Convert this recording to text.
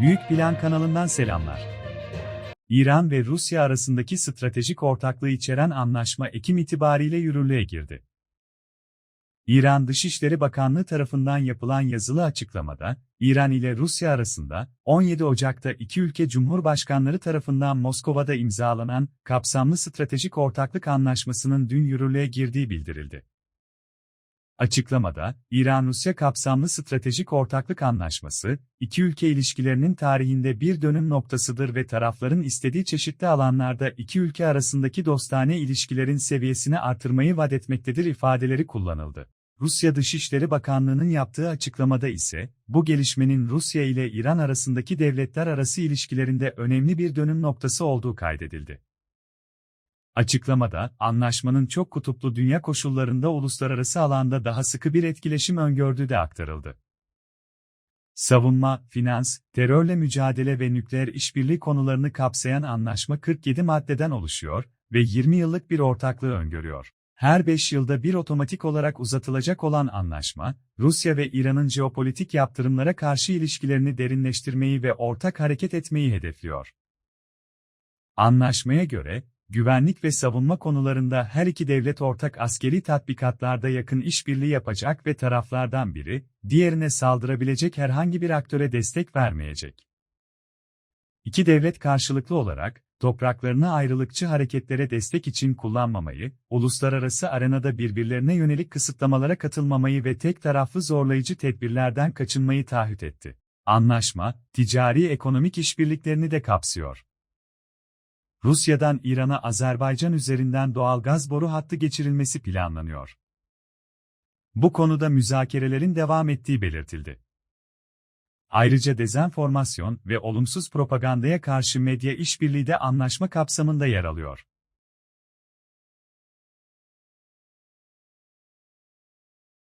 Büyük Plan kanalından selamlar. İran ve Rusya arasındaki stratejik ortaklığı içeren anlaşma Ekim itibariyle yürürlüğe girdi. İran Dışişleri Bakanlığı tarafından yapılan yazılı açıklamada, İran ile Rusya arasında 17 Ocak'ta iki ülke cumhurbaşkanları tarafından Moskova'da imzalanan kapsamlı stratejik ortaklık anlaşmasının dün yürürlüğe girdiği bildirildi. Açıklamada, İran-Rusya kapsamlı stratejik ortaklık anlaşması, iki ülke ilişkilerinin tarihinde bir dönüm noktasıdır ve tarafların istediği çeşitli alanlarda iki ülke arasındaki dostane ilişkilerin seviyesini artırmayı vaat etmektedir ifadeleri kullanıldı. Rusya Dışişleri Bakanlığı'nın yaptığı açıklamada ise, bu gelişmenin Rusya ile İran arasındaki devletler arası ilişkilerinde önemli bir dönüm noktası olduğu kaydedildi. Açıklamada, anlaşmanın çok kutuplu dünya koşullarında uluslararası alanda daha sıkı bir etkileşim öngördüğü de aktarıldı. Savunma, finans, terörle mücadele ve nükleer işbirliği konularını kapsayan anlaşma 47 maddeden oluşuyor ve 20 yıllık bir ortaklığı öngörüyor. Her 5 yılda bir otomatik olarak uzatılacak olan anlaşma, Rusya ve İran'ın jeopolitik yaptırımlara karşı ilişkilerini derinleştirmeyi ve ortak hareket etmeyi hedefliyor. Anlaşmaya göre, güvenlik ve savunma konularında her iki devlet ortak askeri tatbikatlarda yakın işbirliği yapacak ve taraflardan biri, diğerine saldırabilecek herhangi bir aktöre destek vermeyecek. İki devlet karşılıklı olarak, topraklarını ayrılıkçı hareketlere destek için kullanmamayı, uluslararası arenada birbirlerine yönelik kısıtlamalara katılmamayı ve tek taraflı zorlayıcı tedbirlerden kaçınmayı taahhüt etti. Anlaşma, ticari ekonomik işbirliklerini de kapsıyor. Rusya'dan İran'a Azerbaycan üzerinden doğal gaz boru hattı geçirilmesi planlanıyor. Bu konuda müzakerelerin devam ettiği belirtildi. Ayrıca dezenformasyon ve olumsuz propagandaya karşı medya işbirliği de anlaşma kapsamında yer alıyor.